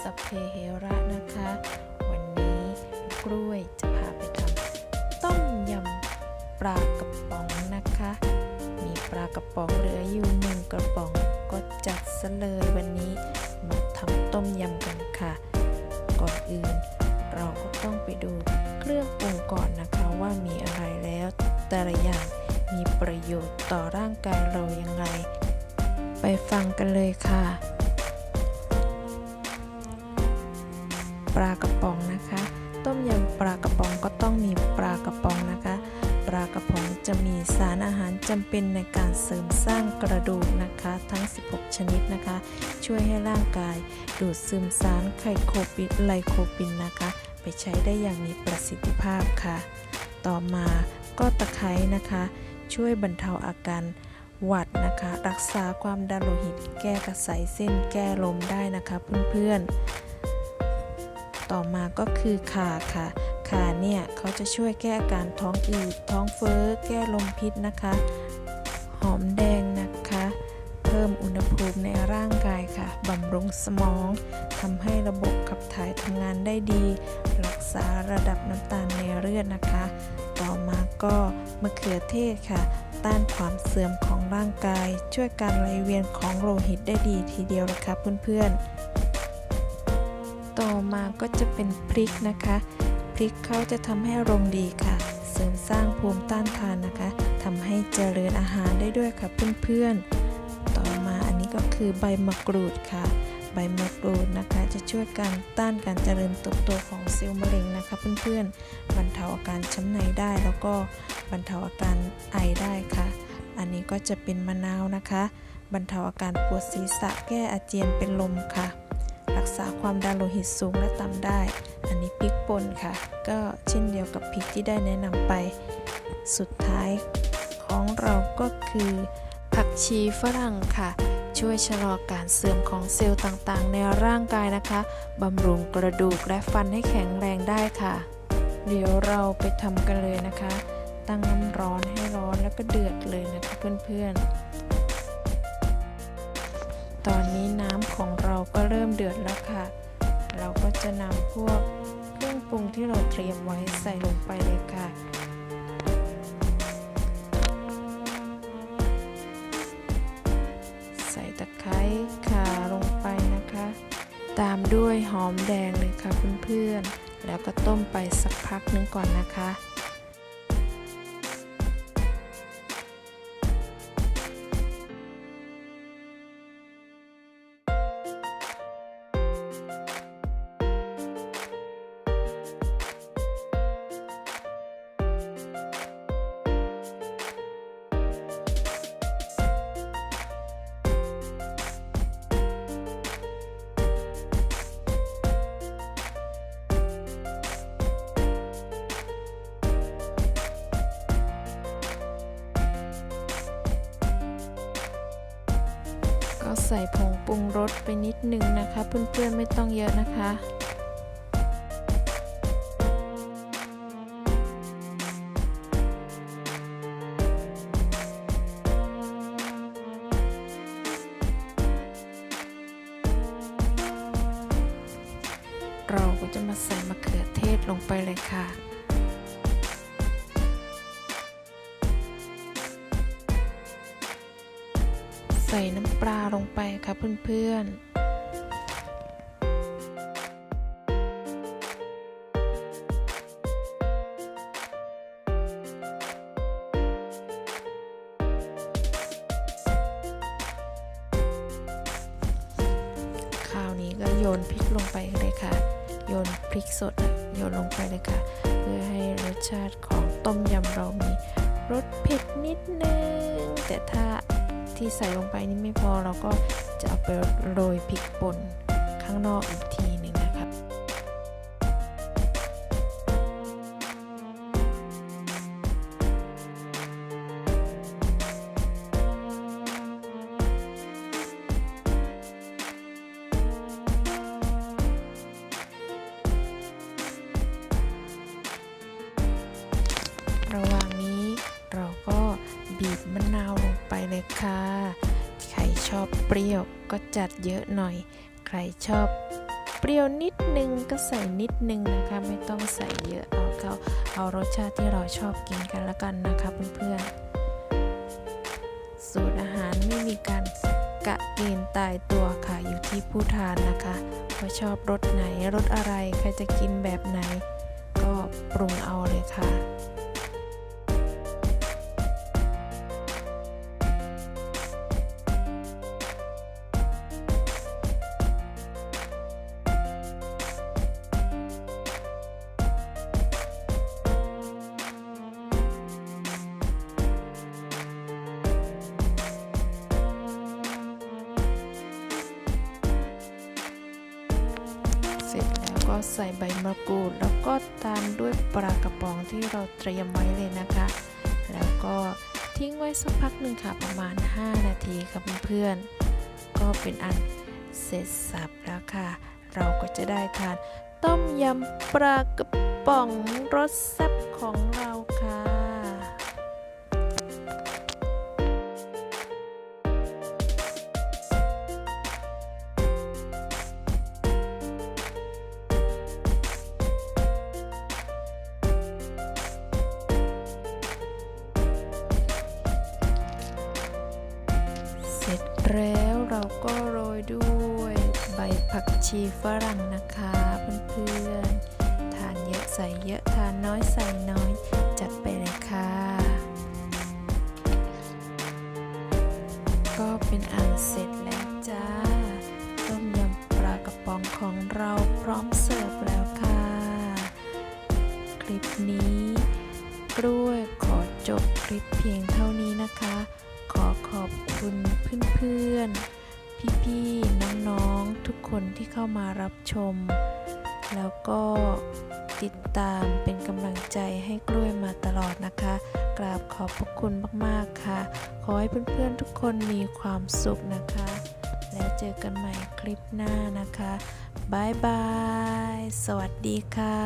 เฮระนะคะ วันนี้กล้วยจะพาไปทำต้มยำปลากระป๋องนะคะ มีปลากระป๋องเหลืออยู่หนึ่งกระป๋อง ก็จัดซะเลยวันนี้มาทำต้มยำกันค่ะ ก่อนอื่นเราก็ต้องไปดูเครื่องปรุงก่อนนะคะว่ามีอะไรแล้ว แต่ละอย่างมีประโยชน์ต่อร่างกายเรายังไง ไปฟังกันเลยค่ะ ปลากระป๋องนะคะ ต้มยำปลากระป๋องก็ต้องมีปลากระป๋องนะคะ ปลากระป๋องจะมีสารอาหารจำเป็นในการเสริมสร้างกระดูกนะคะ ทั้ง 16 ชนิดนะคะ ช่วยให้ร่างกาย ดูดซึมสารไคโคปินไลโคปินนะคะ ไปใช้ได้อย่างมีประสิทธิภาพค่ะ ต่อมาก็ตะไคร้นะคะ ช่วยบรรเทาอาการหวัดนะคะ รักษาความดันโลหิต แก้กระสายเส้นแก้ลมได้นะคะเพื่อนๆ ต่อมาก็คือขาค่ะขาเนี่ยเขาจะช่วยแก้อาการท้องอืดท้องเฟ้อแก้ลมพิษนะคะ หอมแดงนะคะ เพิ่มอุณหภูมิในร่างกายค่ะบำรุงสมองทำให้ระบบขับถ่ายทำงานได้ดี รักษาระดับน้ำตาลในเลือดนะคะ ต่อมาก็มะเขือเทศค่ะ ต้านความเสื่อมของร่างกาย ช่วยการไหลเวียนของโลหิตได้ดีทีเดียวนะคะเพื่อนๆ ต่อมาก็จะเป็นพริกนะคะ พริกเขาจะทำให้อารมณ์ดีค่ะ เสริมสร้างภูมิต้านทานนะคะทำให้เจริญอาหารได้ด้วยค่ะเพื่อนๆ ต่อมาอันนี้ก็คือใบมะกรูดค่ะ ใบมะกรูดนะคะ จะช่วยการต้านการเจริญเติบโตของเซลล์มะเร็งนะคะ เพื่อนๆ บรรเทาอาการช้ำในได้ แล้วก็บรรเทาอาการไอได้ค่ะ อันนี้ก็จะเป็นมะนาวนะคะ บรรเทาอาการปวดศีรษะแก้อาเจียนเป็นลมค่ะ รักษาความดันโลหิตสูงและต่ำได้ อันนี้พริกป่นค่ะ ก็เช่นเดียวกับพริกที่ได้แนะนำไป สุดท้ายของเราก็คือ ผักชีฝรั่งค่ะ ช่วยชะลอการเสื่อมของเซลล์ต่างๆ ในร่างกายนะคะบำรุงกระดูกและฟันให้แข็งแรงได้ค่ะ เดี๋ยวเราไปทำกันเลยนะคะ ตั้งน้ำร้อนให้ร้อนแล้วก็เดือดเลยนะคะเพื่อนๆ ก็เริ่มเดือดแล้วค่ะ เราก็จะนำพวกเครื่องปรุงที่เราเตรียมไว้ใส่ลงไปเลยค่ะใส่ตะไคร้ข่าลงไปนะคะ ตามด้วยหอมแดงเลยค่ะเพื่อนๆ แล้วก็ต้มไปสักพักหนึงก่อนนะคะ ใส่ผงปรุงรสไปนิดนึงนะคะ เพื่อนๆไม่ต้องเยอะนะคะเราก็จะมาใส่มะเขือเทศลงไปเลยค่ะ ใส่น้ำปลาลงไปค่ะเพื่อนๆคราวนี้ก็โยนพริกลงไปเลยค่ะ โยนพริกสดอะโยนลงไปเลยค่ะ เพื่อให้รสชาติของต้มยำเรามีรสเผ็ดนิดนึง แต่ถ้า ที่ใส่ลงไปนี่ไม่พอเราก็จะเอาไปโรยพริกป่นข้างนอกอีกที ชอบเปรี้ยวก็จัดเยอะหน่อย ใครชอบเปรี้ยวนิดนึงก็ใส่นิดนึงนะคะ ไม่ต้องใส่เยอะเอาเขาเอารสชาติที่เราชอบกินกันละกันนะคะเพื่อนๆสูตรอาหารไม่มีการกะเกณฑ์ตายตัวค่ะอยู่ที่ผู้ทานนะคะว่าชอบรสไหนรสอะไรใครจะกินแบบไหน ก็ปรุงเอาเลยค่ะ ก็ใส่ใบมะกรูด แล้วก็ตามด้วยปลากระป๋องที่เราเตรียมไว้เลยนะคะ แล้วก็ทิ้งไว้สักพักหนึ่งค่ะประมาณ 5 นาทีค่ะเพื่อนๆก็เป็นอันเสร็จสับแล้วค่ะ เราก็จะได้ทาน ต้มยำปลากระป๋องรสแซ่บของเราค่ะ แล้วเราก็โรยด้วยใบผักชีฝรั่งนะคะเพื่อนๆ ทานเยอะใส่เยอะทานน้อยใส่น้อย จัดไปเลยค่ะ ก็เป็นอันเสร็จแล้วจ้า ต้มยำปลากระป๋องของเราพร้อมเสิร์ฟแล้วค่ะ คลิปนี้ กล้วยขอจบคลิปเพียงเท่านี้นะคะ ขอขอบคุณเพื่อนๆ พี่ๆ น้องๆ ทุกคนที่เข้ามารับชม แล้วก็ติดตามเป็นกำลังใจให้กล้วยมาตลอดนะคะ กราบขอบพระคุณมากๆค่ะ ขอให้เพื่อนๆ ทุกคนมีความสุขนะคะ แล้วเจอกันใหม่คลิปหน้านะคะบายบาย สวัสดีค่ะ